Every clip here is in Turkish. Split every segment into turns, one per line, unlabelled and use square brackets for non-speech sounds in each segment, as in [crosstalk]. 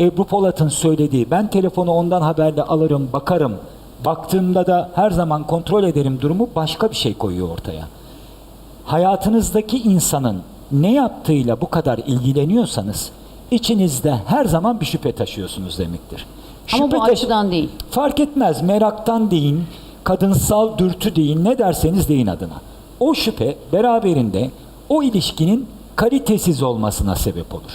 Ebru Polat'ın söylediği ben telefonu ondan haberle alırım bakarım baktığımda da her zaman kontrol ederim durumu başka bir şey koyuyor ortaya. Hayatınızdaki insanın ne yaptığıyla bu kadar ilgileniyorsanız içinizde her zaman bir şüphe taşıyorsunuz demektir.
Ama bu
Şüphe taşı-
açıdan değil.
Fark etmez meraktan deyin, kadınsal dürtü deyin, ne derseniz deyin adına. O şüphe beraberinde o ilişkinin kalitesiz olmasına sebep olur.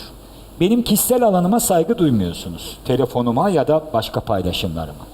Benim kişisel alanıma saygı duymuyorsunuz. Telefonuma ya da başka paylaşımlarıma.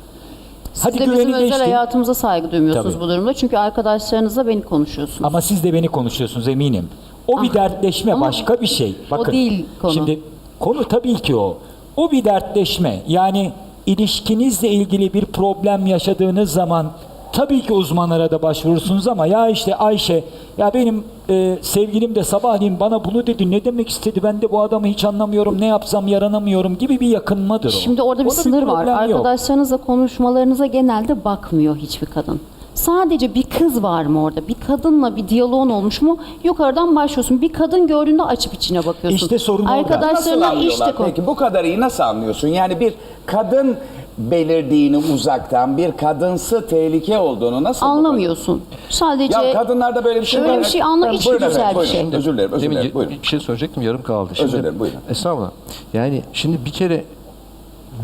Siz de bizim özel
geçtim.
hayatımıza saygı duymuyorsunuz
Tabii.
bu durumda. Çünkü arkadaşlarınızla beni konuşuyorsunuz.
Ama siz de beni konuşuyorsunuz eminim. O bir
Ah,
dertleşme
ama
başka bir şey.
o değil konu.
Şimdi konu tabii ki o. O bir dertleşme. Yani ilişkinizle ilgili bir problem yaşadığınız zaman tabii ki uzmanlara da başvurursunuz ama ya işte Ayşe ya benim e, sevgilim de sabahleyin bana bunu dedi ne demek istedi ben de bu adamı hiç anlamıyorum ne yapsam yaranamıyorum gibi bir yakınmadır o.
Şimdi orada bir
Orada
sınır var.
problem yok.
Arkadaşlarınızla konuşmalarınıza genelde bakmıyor hiçbir kadın. Sadece bir kız var mı orada? Bir kadınla bir diyaloğun olmuş mu? Yukarıdan başlıyorsun. Bir kadın gördüğünde açıp içine bakıyorsun.
İşte sorun orada.
Nasıl
Arkadaşlarına
anlıyorlar
işte konu.
peki? Bu kadar iyi nasıl anlıyorsun? Yani bir kadın belirdiğini uzaktan bir kadınsı tehlike olduğunu nasıl
Anlamıyorsun. Sadece
Ya kadınlarda böyle bir şey
Öyle
var.
bir şey anla- hiç
buyurun
güzel
efendim,
bir şey.
buyurun. Özür dilerim, özür
Demin
dilerim. Buyurun.
bir şey söyleyecektim yarım kaldı. Şimdi,
dilerim, buyurun.
Estağfurullah. Yani şimdi bir kere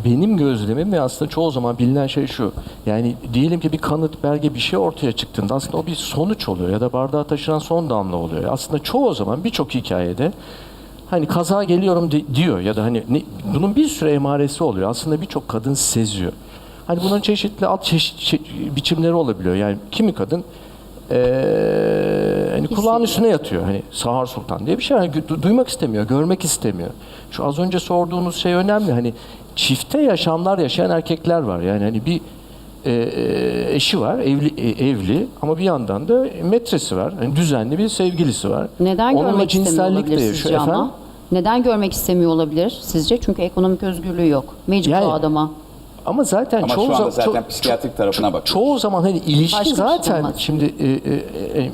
benim gözlemim ve aslında çoğu zaman bilinen şey şu. Yani diyelim ki bir kanıt, belge bir şey ortaya çıktığında aslında o bir sonuç oluyor ya da bardağa taşıran son damla oluyor. Aslında çoğu zaman birçok hikayede hani kaza geliyorum di- diyor ya da hani ne- bunun bir sürü emaresi oluyor. Aslında birçok kadın seziyor. Hani bunların çeşitli alt çeşit, çe- biçimleri olabiliyor. Yani kimi kadın eee hani kulağın üstüne yatıyor. Hani Sahar Sultan diye bir şey. Hani du- duymak istemiyor, görmek istemiyor. Şu az önce sorduğunuz şey önemli. Hani çifte yaşamlar yaşayan erkekler var. Yani hani bir eee, eşi var, evli e, evli ama bir yandan da metresi var. Yani düzenli bir sevgilisi var.
neden
Onunla
görmek istemiyor
cinsellik de
olabilir
yaşıyor.
sizce ama?
Efendim?
Neden görmek istemiyor olabilir sizce? Çünkü ekonomik özgürlüğü yok. Mecbur
Yani-
o adama.
Ama zaten
Ama
çoğu
şu anda
zaman
zaten
ço-
psikiyatrik tarafına bak.
çoğu zaman hani ilişki
Başka bir şey
zaten
olmaz.
şimdi e, e, e,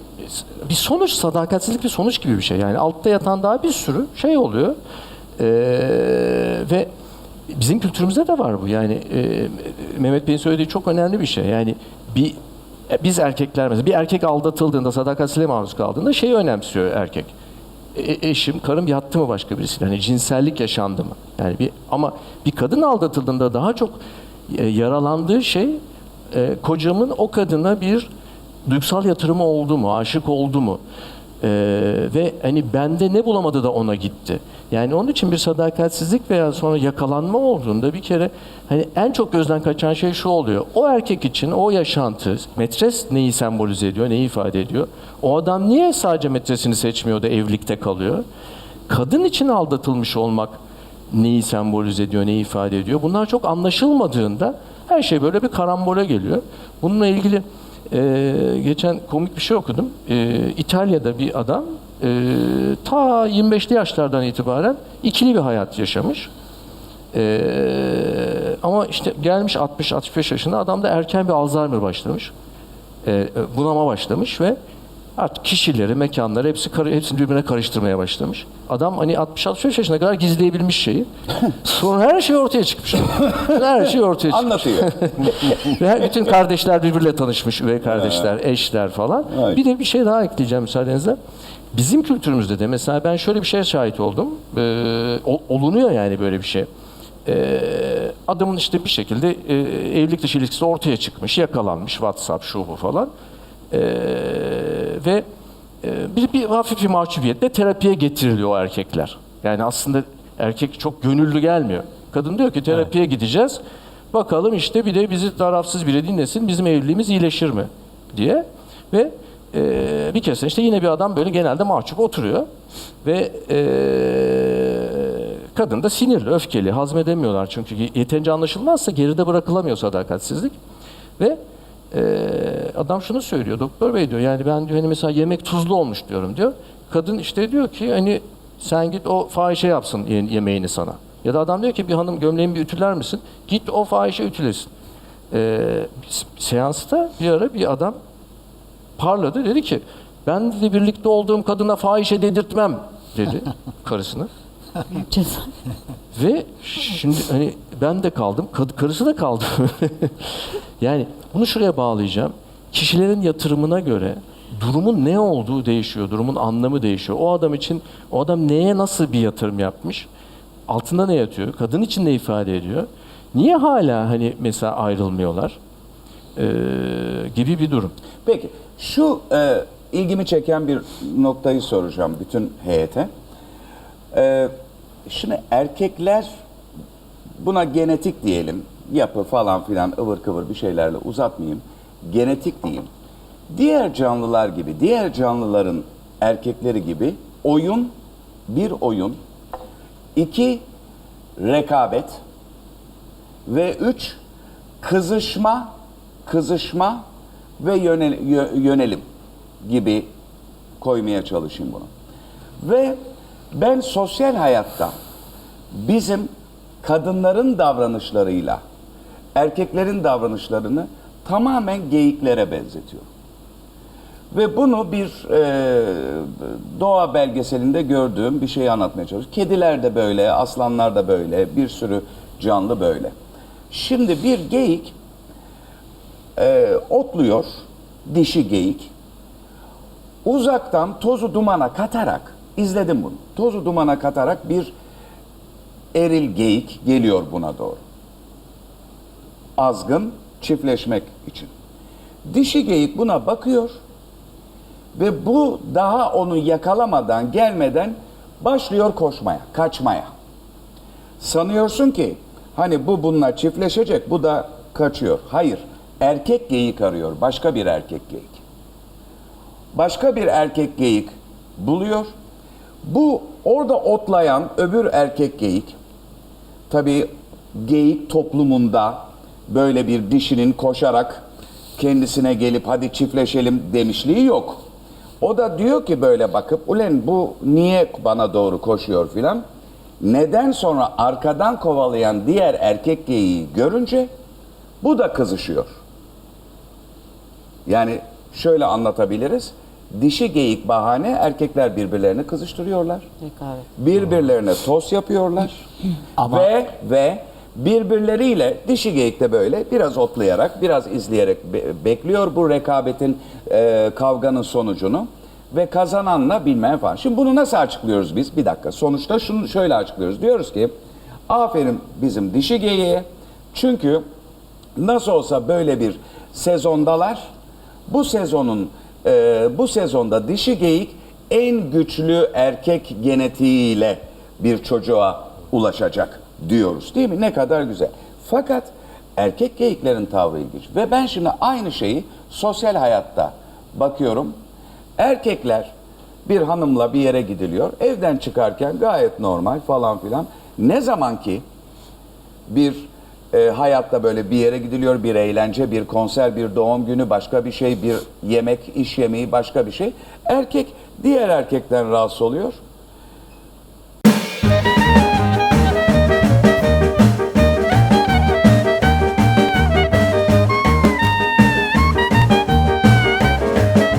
bir sonuç sadakatsizlik bir sonuç gibi bir şey. Yani altta yatan daha bir sürü şey oluyor. E, ve bizim kültürümüzde de var bu. Yani e, Mehmet Bey'in söylediği çok önemli bir şey. Yani bir e, biz erkekler mesela bir erkek aldatıldığında sadakatsizliğe maruz kaldığında şeyi önemsiyor erkek. E- eşim, karım yattı mı başka birisiyle? Hani cinsellik yaşandı mı? Yani bir ama bir kadın aldatıldığında daha çok e, yaralandığı şey e, kocamın o kadına bir duygusal yatırımı oldu mu, aşık oldu mu? E, ve hani bende ne bulamadı da ona gitti. Yani onun için bir sadakatsizlik veya sonra yakalanma olduğunda bir kere hani en çok gözden kaçan şey şu oluyor. O erkek için o yaşantı, metres neyi sembolize ediyor, neyi ifade ediyor? O adam niye sadece metresini seçmiyor da evlilikte kalıyor? Kadın için aldatılmış olmak neyi sembolize ediyor, neyi ifade ediyor? Bunlar çok anlaşılmadığında her şey böyle bir karambole geliyor. Bununla ilgili e, geçen komik bir şey okudum. E, İtalya'da bir adam e, ta 25'li yaşlardan itibaren ikili bir hayat yaşamış. E, ama işte gelmiş 60-65 yaşında adamda erken bir Alzheimer başlamış. E, e, bunama başlamış ve artık kişileri, mekanları hepsi hepsini birbirine karıştırmaya başlamış. Adam hani 60-65 yaşına kadar gizleyebilmiş şeyi. [laughs] Sonra her şey ortaya çıkmış. her şey ortaya çıkmış.
Anlatıyor. [laughs]
Ve bütün kardeşler birbiriyle tanışmış, üvey kardeşler, eşler falan.
Evet.
Bir de bir şey daha ekleyeceğim müsaadenizle. Bizim kültürümüzde de mesela ben şöyle bir şeye şahit oldum. Ee, ol- olunuyor yani böyle bir şey. Ee, adamın işte bir şekilde e, evlilik dışı ilişkisi ortaya çıkmış, yakalanmış, WhatsApp, şu bu falan. Ee, ve e, bir, bir hafif bir mahcubiyetle terapiye getiriliyor erkekler. Yani aslında erkek çok gönüllü gelmiyor. Kadın diyor ki terapiye gideceğiz. Bakalım işte bir de bizi tarafsız biri dinlesin, bizim evliliğimiz iyileşir mi diye. Ve e, bir kez işte yine bir adam böyle genelde mahcup oturuyor. Ve e, kadın da sinirli, öfkeli, hazmedemiyorlar çünkü yeterince anlaşılmazsa geride bırakılamıyor sadakatsizlik. Ve ee, adam şunu söylüyor, doktor bey diyor yani ben diyor hani mesela yemek tuzlu olmuş diyorum diyor. Kadın işte diyor ki hani sen git o fahişe yapsın ye- yemeğini sana. Ya da adam diyor ki bir hanım gömleğimi bir ütüler misin? Git o fahişe ütülesin. Ee, seansta bir ara bir adam parladı dedi ki ben de birlikte olduğum kadına fahişe dedirtmem dedi [laughs] karısına.
Ceza.
Ve şimdi hani ben de kaldım, kad- karısı da kaldı. [laughs] yani bunu şuraya bağlayacağım. Kişilerin yatırımına göre durumun ne olduğu değişiyor, durumun anlamı değişiyor. O adam için, o adam neye nasıl bir yatırım yapmış? Altında ne yatıyor? Kadın için ne ifade ediyor? Niye hala hani mesela ayrılmıyorlar? Ee, gibi bir durum.
Peki şu e, ilgimi çeken bir noktayı soracağım bütün heyete. E, şimdi erkekler buna genetik diyelim, yapı falan filan ıvır kıvır bir şeylerle uzatmayayım. Genetik diyeyim. Diğer canlılar gibi, diğer canlıların erkekleri gibi oyun, bir oyun, iki rekabet ve üç kızışma, kızışma ve yönel- yö- yönelim gibi koymaya çalışayım bunu. Ve ben sosyal hayatta bizim kadınların davranışlarıyla erkeklerin davranışlarını tamamen geyiklere benzetiyorum. Ve bunu bir e, doğa belgeselinde gördüğüm bir şeyi anlatmaya çalışıyorum. Kediler de böyle, aslanlar da böyle, bir sürü canlı böyle. Şimdi bir geyik e, otluyor, dişi geyik. Uzaktan tozu dumana katarak, izledim bunu, tozu dumana katarak bir eril geyik geliyor buna doğru. Azgın çiftleşmek için. Dişi geyik buna bakıyor ve bu daha onu yakalamadan, gelmeden başlıyor koşmaya, kaçmaya. Sanıyorsun ki hani bu bununla çiftleşecek, bu da kaçıyor. Hayır, erkek geyik arıyor, başka bir erkek geyik. Başka bir erkek geyik buluyor. Bu orada otlayan öbür erkek geyik, tabii geyik toplumunda böyle bir dişinin koşarak kendisine gelip hadi çiftleşelim demişliği yok. O da diyor ki böyle bakıp ulen bu niye bana doğru koşuyor filan. Neden sonra arkadan kovalayan diğer erkek geyiği görünce bu da kızışıyor. Yani şöyle anlatabiliriz. Dişi geyik bahane erkekler birbirlerini kızıştırıyorlar.
Rekabet.
Birbirlerine toz yapıyorlar. [clears throat]
Ama-
ve ve birbirleriyle dişi geyik de böyle biraz otlayarak, biraz izleyerek be- bekliyor bu rekabetin e, kavganın sonucunu ve kazananla bilmem falan. Şimdi bunu nasıl açıklıyoruz biz? Bir dakika. Sonuçta şunu şöyle açıklıyoruz. Diyoruz ki aferin bizim dişi geyiğe. Çünkü nasıl olsa böyle bir sezondalar. Bu sezonun e, bu sezonda dişi geyik en güçlü erkek genetiğiyle bir çocuğa ulaşacak diyoruz değil mi? Ne kadar güzel. Fakat erkek geyiklerin tavrı ilginç. Ve ben şimdi aynı şeyi sosyal hayatta bakıyorum. Erkekler bir hanımla bir yere gidiliyor. Evden çıkarken gayet normal falan filan. Ne zaman ki bir e, hayatta böyle bir yere gidiliyor, bir eğlence, bir konser, bir doğum günü, başka bir şey, bir yemek, iş yemeği, başka bir şey. Erkek diğer erkekten rahatsız oluyor.